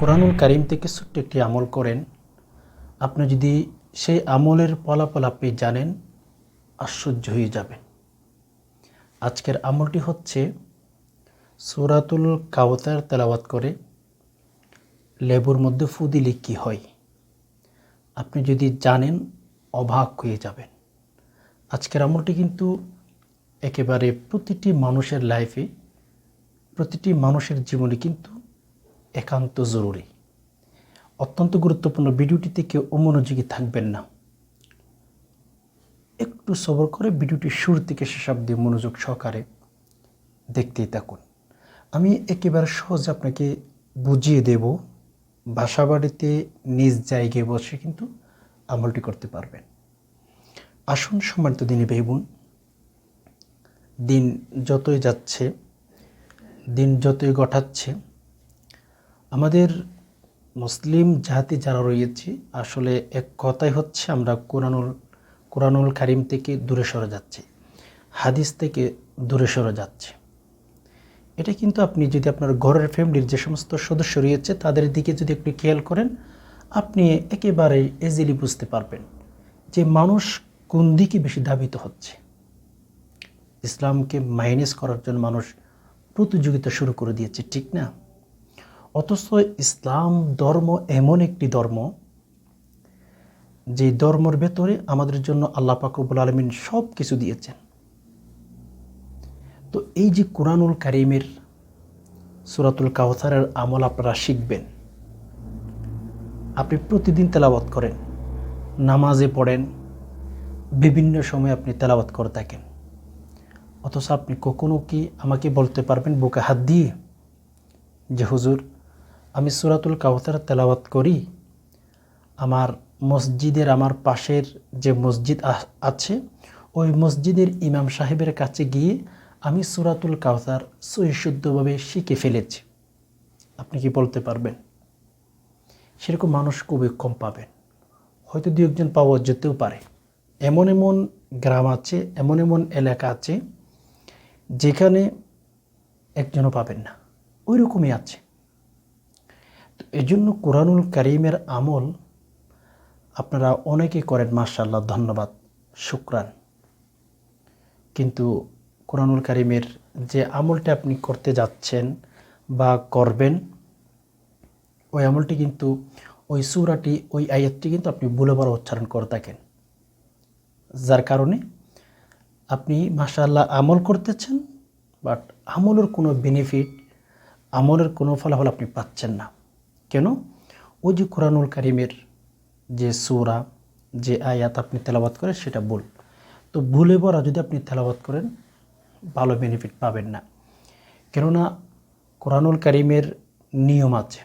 কোরআনুল কারিম থেকে ছোট্ট একটি আমল করেন। আপনি যদি সেই আমলের ফলাফল আপনি জানেন, আশ্চর্য হয়ে যাবেন। আজকের আমলটি হচ্ছে সুরাতুল কাওতার তেলাওয়াত করে লেবুর মধ্যে ফু দিলে কী হয়? আপনি যদি জানেন, অবাক হয়ে যাবেন। আজকের আমলটি কিন্তু একেবারে প্রতিটি মানুষের লাইফে প্রতিটি মানুষের জীবনে কিন্তু একান্ত জরুরি। অত্যন্ত গুরুত্বপূর্ণ ভিডিওটিতে কেউ অমনোযোগী থাকবেন না। একটু সবর করে ভিডিওটি শুরু থেকে শেষ অব্দি মনোযোগ সহকারে দেখতেই থাকুন। আমি একেবারে সহজে আপনাকে বুঝিয়ে দেব বাসা বাড়িতে নিজ জায়গায় বসে কিন্তু আমলটি করতে পারবেন। আসুন সম্মানিত দিনে ভাইবোন, দিন যতই যাচ্ছে, দিন যতই গঠাচ্ছে আমাদের মুসলিম জাতি যারা রয়েছে, আসলে এক কথাই হচ্ছে আমরা কোরআনুল কোরআনুল কারিম থেকে দূরে সরে যাচ্ছি, হাদিস থেকে দূরে সরে যাচ্ছে। এটা কিন্তু আপনি যদি আপনার ঘরের ফ্যামিলির যে সমস্ত সদস্য রয়েছে, তাদের দিকে যদি একটু খেয়াল করেন, আপনি একেবারে ইজিলি বুঝতে পারবেন যে মানুষ কোন দিকে বেশি ধাবিত হচ্ছে। ইসলামকে মাইনাস করার জন্য মানুষ প্রতিযোগিতা শুরু করে দিয়েছে, ঠিক না? অথচ ইসলাম ধর্ম এমন একটি ধর্ম যে ধর্মর ভেতরে আমাদের জন্য আল্লাহ পাকরবুল আলমিন সব কিছু দিয়েছেন। তো এই যে কোরআনুল কারিমের সুরাতুল কাউসারের আমল আপনারা শিখবেন, আপনি প্রতিদিন তেলাওয়াত করেন, নামাজে পড়েন, বিভিন্ন সময় আপনি তেলাওয়াত করে থাকেন। অথচ আপনি কখনো কি আমাকে বলতে পারবেন বুকে হাত দিয়ে যে হুজুর আমি সুরাতুল কাউসার তেলাওয়াত করি। আমার মসজিদের আমার পাশের যে মসজিদ আছে, ওই মসজিদের ইমাম সাহেবের কাছে গিয়ে আমি সুরাতুল কাউসার সহিশুদ্ধভাবে শিখে ফেলেছি। আপনি কি বলতে পারবেন? সেরকম মানুষ খুবই কম পাবেন। হয়তো দু একজন পাওয়া যেতেও পারে। এমন এমন গ্রাম আছে, এমন এমন এলাকা আছে, যেখানে একজনও পাবেন না। ওই রকমই আছে। এই জন্য কোরআনুল করিমের আমল আপনারা অনেকে করেন মার্শাল্লাহ ধন্যবাদ, শুক্রান। কিন্তু কোরআনুল কারিমের যে আমলটা আপনি করতে যাচ্ছেন বা করবেন, ওই আমলটি কিন্তু, ওই সুরাটি, ওই আয়াতটি কিন্তু আপনি ভুলে বড় উচ্চারণ করে থাকেন। যার কারণে আপনি মাশাল্লাহ আমল করতেছেন, বাট আমলের কোনো বেনিফিট আমলের কোনো ফলাফল আপনি পাচ্ছেন না। কেন? ওই যে কোরআনুল কারিমের যে সুরা, যে আয়াত আপনি তেলাবাত করেন, সেটা ভুল। তো ভুলে বরা যদি আপনি তেলাবাত করেন, ভালো বেনিফিট পাবেন না। কেননা কোরআনুল কারিমের নিয়ম আছে।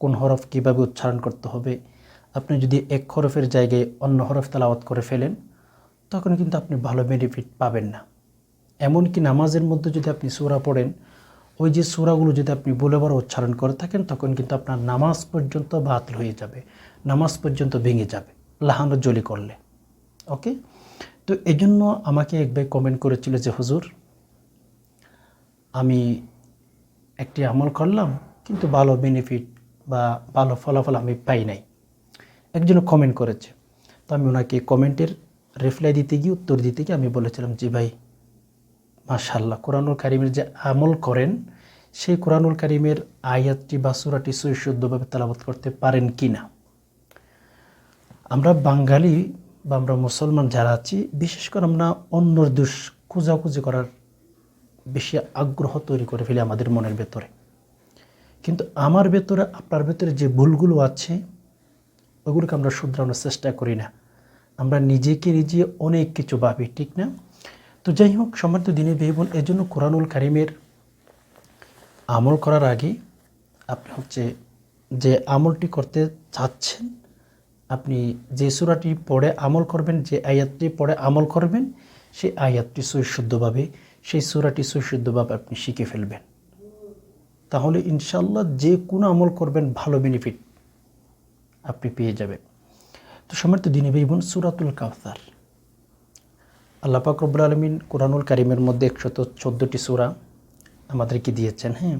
কোন হরফ কীভাবে উচ্চারণ করতে হবে? আপনি যদি এক হরফের জায়গায় অন্য হরফ তেলাওয়াত করে ফেলেন, তখন কিন্তু আপনি ভালো বেনিফিট পাবেন না। এমনকি নামাজের মধ্যে যদি আপনি সুরা পড়েন ওই যে সুরাগুলো যদি আপনি বলেবার উচ্চারণ করে থাকেন, তখন কিন্তু আপনার নামাজ পর্যন্ত বাতিল হয়ে যাবে, নামাজ পর্যন্ত ভেঙে যাবে, লাহানো জলি করলে। ওকে তো এই জন্য আমাকে এক ভাই কমেন্ট করেছিল যে, হুজুর, আমি একটি আমল করলাম, কিন্তু ভালো বেনিফিট বা ভালো ফলাফল আমি পাই নাই। একজন কমেন্ট করেছে। তো আমি ওনাকে কমেন্টের রিপ্লাই দিতে গিয়ে উত্তর দিতে গিয়ে আমি বলেছিলাম যে ভাই মাশাল্লাহ কোরআনুল কারিমের যে আমল করেন, সেই কোরআনুল কারিমের আয়াতটি বা সুরাটি সুশুদ্ধভাবে তালাবাত করতে পারেন কি না আমরা বাঙালি বা আমরা মুসলমান যারা আছি, বিশেষ করে আমরা অন্যর দোষ খোঁজাখুঁজি করার বেশি আগ্রহ তৈরি করে ফেলি আমাদের মনের ভেতরে। কিন্তু আমার ভেতরে, আপনার ভেতরে যে ভুলগুলো আছে, ওগুলোকে আমরা শুধরানোর চেষ্টা করি না। আমরা নিজেকে নিজে অনেক কিছু ভাবি, ঠিক না? তো যাই হোক সম্মানিত দিনে ভাই বোন এজন্য কোরআনুল কারিমের আমল করার আগে আপনি হচ্ছে যে আমলটি করতে চাচ্ছেন, আপনি যে সুরাটি পড়ে আমল করবেন, যে আয়াতটি পড়ে আমল করবেন, সেই আয়াতটি সৈশুদ্ধভাবে সেই সুরাটি সৈশুদ্ধভাবে আপনি শিখে ফেলবেন। তাহলে ইনশাল্লাহ যে কোনো আমল করবেন, ভালো বেনিফিট আপনি পেয়ে যাবেন। তো সমর্থ দিনে ভাই বোন সুরাতুল কাউসার আল্লাহ রব্বুল আলমিন কোরআনুল কারিমের মধ্যে একশত চোদ্দোটি সুরা আমাদেরকে দিয়েছেন হ্যাঁ?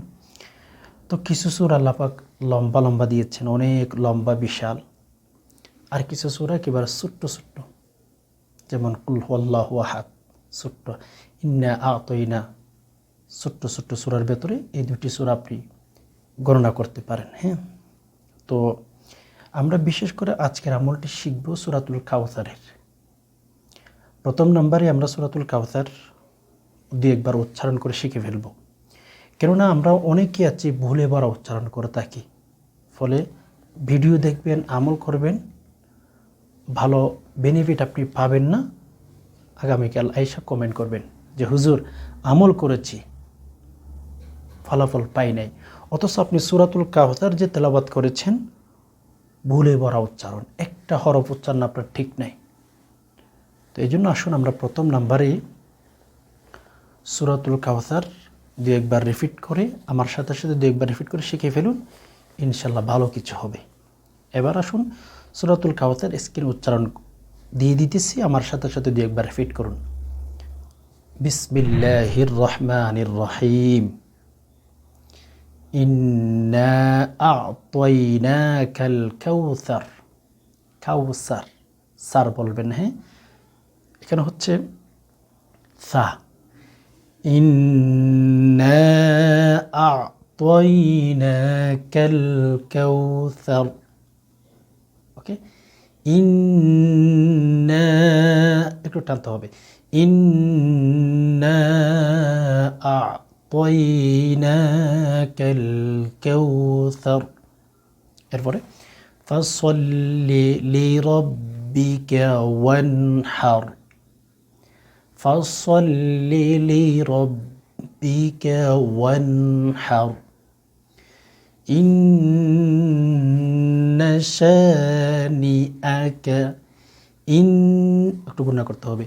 তো কিছু সুর আল্লাপাক লম্বা লম্বা দিয়েছেন, অনেক লম্বা, বিশাল। আর কিছু সুরা একেবারে ছোট্ট ছোট্ট। যেমন, কুল আল্লাহ আহাদ ছোট্ট। ইন্না আতইনা ছোট্ট ছোট্ট সুরার ভেতরে এই দুটি সুরা আপনি গণনা করতে পারেন হ্যাঁ? তো আমরা বিশেষ করে আজকের আমলটি শিখব সুরাতুল কাউসারের প্রথম নম্বরে আমরা সুরাতুল কাউসার দু একবার উচ্চারণ করে শিখে ফেলব। কেননা আমরা অনেকে আছি ভুলে বারা উচ্চারণ করে থাকি। ফলে ভিডিও দেখবেন, আমল করবেন, ভালো বেনিফিট আপনি পাবেন না। আগামীকাল আইসা কমেন্ট করবেন যে, হুজুর, আমল করেছি, ফলাফল পাই নাই। অথচ আপনি সুরাতুল কাহতার যে তেলাবাত করেছেন, ভুলে ভরা উচ্চারণ, একটা হরফ উচ্চারণ আপনার ঠিক নাই। তো এই জন্য আসুন আমরা প্রথম নাম্বারে সুরাতুল কাউসার দু একবার রিপিট করে, আমার সাথে সাথে দু একবার রিপিট করে শিখে ফেলুন ইনশাল্লাহ ভালো কিছু হবে। এবার আসুন সুরাতুল কাহতার স্ক্রিন উচ্চারণ দিয়ে দিতেছি, আমার সাথে সাথে দু একবার রিপিট করুন। বিসমিল্লাহির রহমানির রহিম। ইন্না আ'তাইনাকাল কাউসার কাউসার সার বলবেন হ্যাঁ? এখানে হচ্ছে? সা। ইন্না আ'তাইনাকাল কাউসার ওকে ইন্না একটু টানতে হবে। ইন্না আ'তাইনাকাল কাউসার এরপরে, ফাসল্লি লিরাব্বিকা ওয়ানহার। ফাসল্লি লিরাব্বিকা ওয়ানহার ইন্না শানিআকা ইন একটু গুণা করতে হবে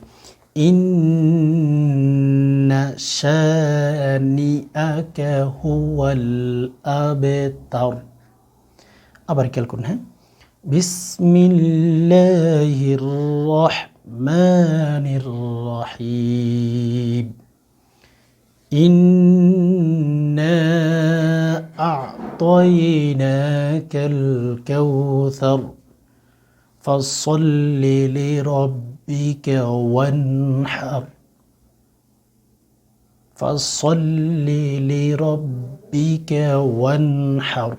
ইন্না শানিআকা হুয়াল আবতার আবার খেয়াল করুন হ্যাঁ বিসমিল্লাহির الرحمن الرحيم. إنا أعطيناك الكوثر. فصل لربك وانحر. فصل لربك وانحر.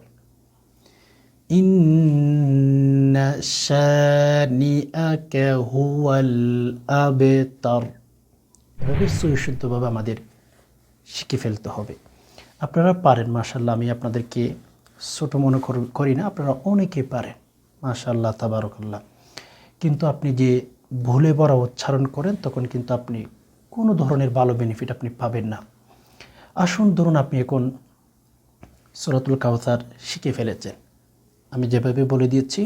إن شانئك هو الأبتر এভাবে সুশুদ্ধভাবে আমাদের শিখে ফেলতে হবে আপনারা পারেন মাশাল্লাহ আমি আপনাদেরকে ছোটো মনে কর- করি না আপনারা অনেকে পারেন মাশাল্লাহ তাবারকাল্লাহ কিন্তু আপনি যে ভুলে বড় উচ্চারণ করেন তখন কিন্তু আপনি কোনো ধরনের ভালো বেনিফিট আপনি পাবেন না আসুন ধরুন আপনি এখন সুরাতুল কাউসার শিখে ফেলেছেন আমি যেভাবে বলে দিয়েছি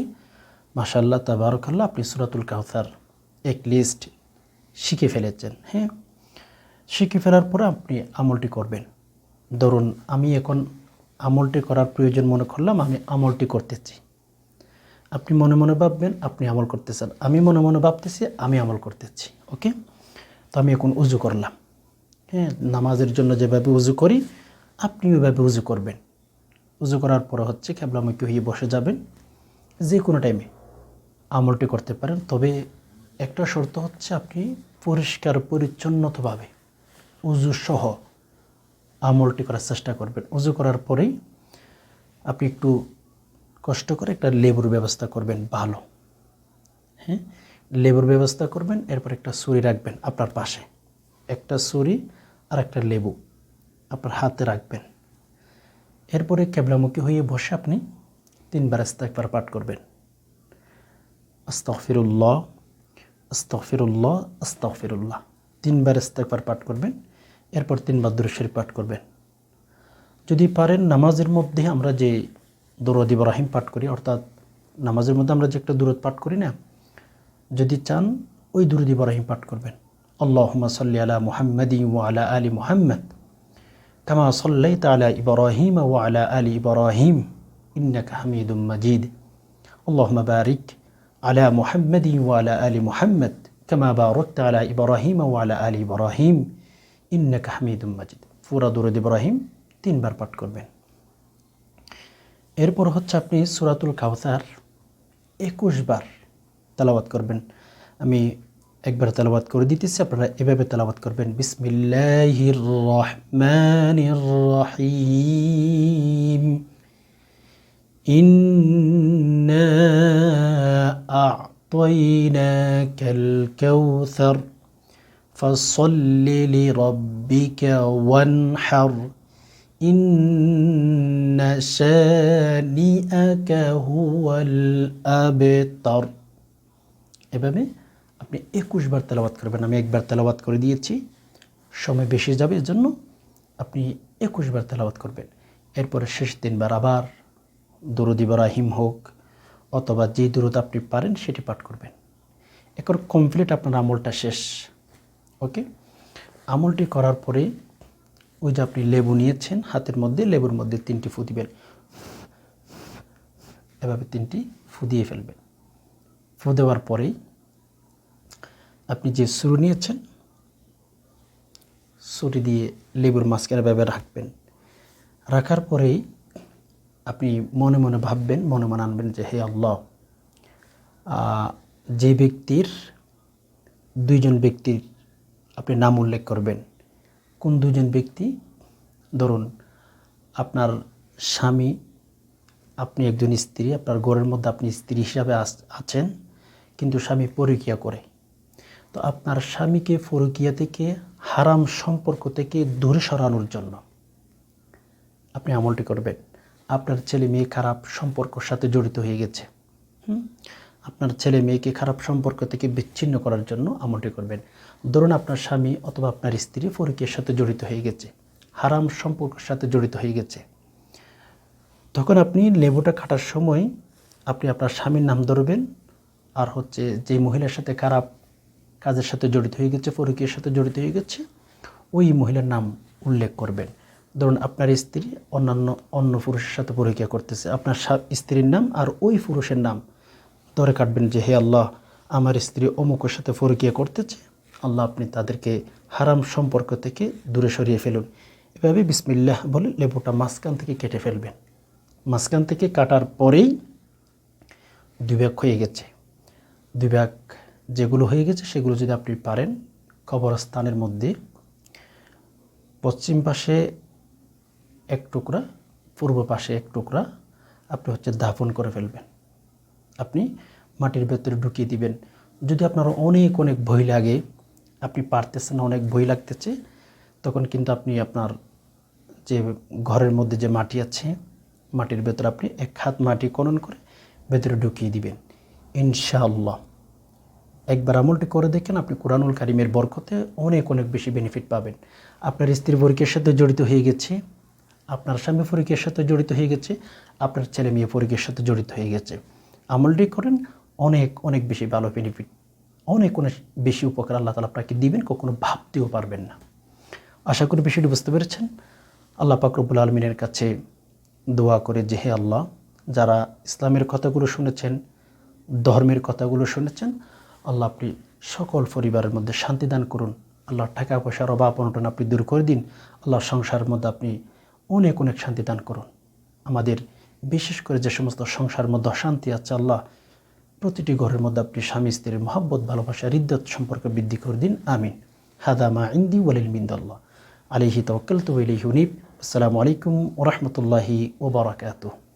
মাশাল্লাহ তাবারকাল্লাহ, আপনি সুরাতুল কাউসার এক লিস্ট শিখে ফেলেছেন। হ্যাঁ শিখে ফেলার পরে আপনি আমলটি করবেন। ধরুন, আমি এখন আমলটি করার প্রয়োজন মনে করলাম, আমি আমলটি করতেছি। আপনি মনে মনে ভাববেন, আপনি আমল করতেছেন। আমি মনে মনে ভাবতেছি, আমি আমল করতেছি, ওকে? তো আমি এখন উজু করলাম। হ্যাঁ নামাজের জন্য যেভাবে উজু করি আপনি ওইভাবে উজু করবেন। উজু করার পরে হচ্ছে ক্যাবলামুখী হয়ে বসে যাবেন। যে কোনো টাইমে আমলটি করতে পারেন। তবে একটা শর্ত হচ্ছে আপনি পরিষ্কার, পরিচ্ছন্নতভাবে উজু সহ আমলটি করার চেষ্টা করবেন। উজু করার পরেই আপনি একটু কষ্ট করে একটা লেবুর ব্যবস্থা করবেন ভালো। হ্যাঁ? লেবুর ব্যবস্থা করবেন, এরপর একটা ছুরি রাখবেন আপনার পাশে। একটা ছুরি আর একটা লেবু আপনার হাতে রাখবেন। এরপরে কেবলামুখী হয়ে বসে আপনি তিনবার একবার পাঠ করবেন। আস্তফিরুল্লাহ আস্তফিরুল্লাহ আস্তফিরুল্লাহ তিনবার ইস্তেকবার পাঠ করবেন, এরপর তিনবার দুরুশরীফ পাঠ করবেন। যদি পারেন নামাজের মধ্যে আমরা যে দরদ ইব্রাহিম পাঠ করি, অর্থাৎ নামাজের মধ্যে আমরা যে একটা দূরত পাঠ করি না, যদি চান ওই দুরুদ ইব্রাহিম পাঠ করবেন। আল্লাহ সাল্লি আলা মুহাম্মাদি আলা আলী মুহাম্মদ। কামা সাল্লাইতা আলা ইব্রাহিম ওয়া আলা আলি ইব্রাহিম ইন্নাকা হামিদুম মাজিদ اللهم بارك على محمد وعلى آل محمد كما باركت على إبراهيم وعلى آل إبراهيم إنك حميد مجيد ফুরা দুরুদ ইব্রাহিম তিনবার পাঠ করবেন এরপর হচ্ছে আপনি সুরাতুল কাউসার একুশ বার তেলাওয়াত করবেন আমি একবার তেলাওয়াত করে দিতেছি আপনারা এভাবে তেলাওয়াত করবেন বিসমিল্লাহির রহমানির রহিম إنا أعطيناك الكوثر فصل لربك وانحر إن شانئك هو الأبتر এভাবে আপনি একুশ বার তেলাওয়াত করবেন, আমি একবার তেলাওয়াত করে দিয়েছি। সময় বেশি যাবে এর জন্য আপনি একুশ বার তেলাওয়াত করবেন। এরপরে শেষ তিনবার আবার দরুদ ইব্রাহিম হোক অথবা যেই দরুদ আপনি পারেন, সেটি পাঠ করবেন। এখন কমপ্লিট আপনার আমলটা শেষ। ওকে? আমলটি করার পরে ওই যে আপনি লেবু নিয়েছেন, হাতের মধ্যে, লেবুর মধ্যে তিনটি ফু দিবেন। এভাবে তিনটি ফু দিয়ে ফেলবেন। ফু দেওয়ার পরেই আপনি যে সুরু নিয়েছেন, সুরি দিয়ে লেবুর মাঝখানে এভাবে রাখবেন। রাখার পরেই আপনি মনে মনে ভাববেন, মনে মনে আনবেন যে, হে আল্লাহ যে ব্যক্তির, দুইজন ব্যক্তির আপনি নাম উল্লেখ করবেন। কোন দুজন ব্যক্তি? ধরুন, আপনার স্বামী, আপনি একজন স্ত্রী, আপনার ঘরের মধ্যে আপনি স্ত্রী হিসাবে আছেন, কিন্তু স্বামী পরিক্রিয়া করে। তো আপনার স্বামীকে পরকিয়া থেকে, হারাম সম্পর্ক থেকে দূরে সরানোর জন্য আপনি আমলটি করবেন। আপনার ছেলে মেয়ে খারাপ সম্পর্কর সাথে জড়িত হয়ে গেছে? আপনার ছেলে মেয়েকে খারাপ সম্পর্ক থেকে বিচ্ছিন্ন করার জন্য আমলটি করবেন। ধরুন আপনার স্বামী অথবা আপনার স্ত্রী ফরিকের সাথে জড়িত হয়ে গেছে, হারাম সম্পর্কের সাথে জড়িত হয়ে গেছে। তখন আপনি লেবুটা কাটার সময় আপনি আপনার স্বামীর নাম ধরবেন। আর হচ্ছে যে মহিলার সাথে খারাপ কাজের সাথে জড়িত হয়ে গেছে, ফরিকের সাথে জড়িত হয়ে গেছে। ওই মহিলার নাম উল্লেখ করবেন। ধরুন আপনার স্ত্রী অন্যান্য, অন্য পুরুষের সাথে পরীক্ষা করতেছে, আপনার স্ত্রীর নাম আর ওই পুরুষের নাম। ধরে কাটবেন যে, হে আল্লাহ, আমার স্ত্রী অমুকের সাথে পরীক্ষা করতেছে, আল্লাহ আপনি তাদেরকে হারাম সম্পর্ক থেকে দূরে সরিয়ে ফেলুন। এভাবে বিসমিল্লাহ বলে লেবুটা মাঝখান থেকে কেটে ফেলবেন। মাঝখান থেকে কাটার পরেই দুই ভাগ হয়ে গেছে। দুই ভাগ যেগুলো হয়ে গেছে, সেগুলো যদি আপনি পারেন কবরস্থানের মধ্যে। পশ্চিম পাশে এক টুকরা, পূর্ব পাশে এক টুকরা আপনি হচ্ছে দাফন করে ফেলবেন। আপনি মাটির ভেতরে ঢুকিয়ে দিবেন। যদি আপনার অনেক অনেক ভয় লাগে, আপনি পারতেছেন অনেক ভয় লাগতেছে, তখন কিন্তু আপনি আপনার যে ঘরের মধ্যে যে মাটি আছে, মাটির ভেতরে আপনি এক হাত মাটি খনন করে ভেতরে ঢুকিয়ে দিবেন। ইনশাআল্লাহ। একবার আমলটি করে দেখেন আপনি কোরআনুল কারিমের বরকতে অনেক অনেক বেশি বেনিফিট পাবেন। আপনার স্ত্রী পরীক্ষার সাথে জড়িত হয়ে গেছে, আপনার স্বামী পরীক্ষার সাথে জড়িত হয়ে গেছে, আপনার ছেলে মেয়ে পরীক্ষার সাথে জড়িত হয়ে গেছে। আমলটি করেন অনেক অনেক বেশি ভালো বেনিফিট অনেক অনেক বেশি উপকার আল্লাহ তালা আপনাকে দিবেন, কখনো ভাবতেও পারবেন না। আশা করি বিষয়টি বুঝতে পেরেছেন। আল্লাহ পাকরবুল আলমিনের কাছে দোয়া করে যে হে আল্লাহ, যারা ইসলামের কথাগুলো শুনেছেন, ধর্মের কথাগুলো শুনেছেন আল্লাহ আপনি সকল পরিবারের মধ্যে শান্তি দান করুন। আল্লাহর টাকা পয়সার অভাব অনটন আপনি দূর করে দিন। আল্লাহ সংসারের মধ্যে আপনি অনেক অনেক শান্তি দান করুন। আমাদের বিশেষ করে যে সমস্ত সংসার মধ্যে অশান্তি আছে, আল্লাহ প্রতিটি ঘরের মধ্যে আপনি স্বামী, স্ত্রীর মহব্বত, ভালোবাসা, হৃদ্যত সম্পর্ক বৃদ্ধি করে দিন। আমিন। হাদামা ইন্দি ওয়ালিল মিন্দাল্লাহ। আলিহি তওয়াক্কালতু ওয়া ইলাইহি উনীব। আসসালামু আলাইকুম ওয়া রাহমাতুল্লাহি ওয়া বারাকাতুহু।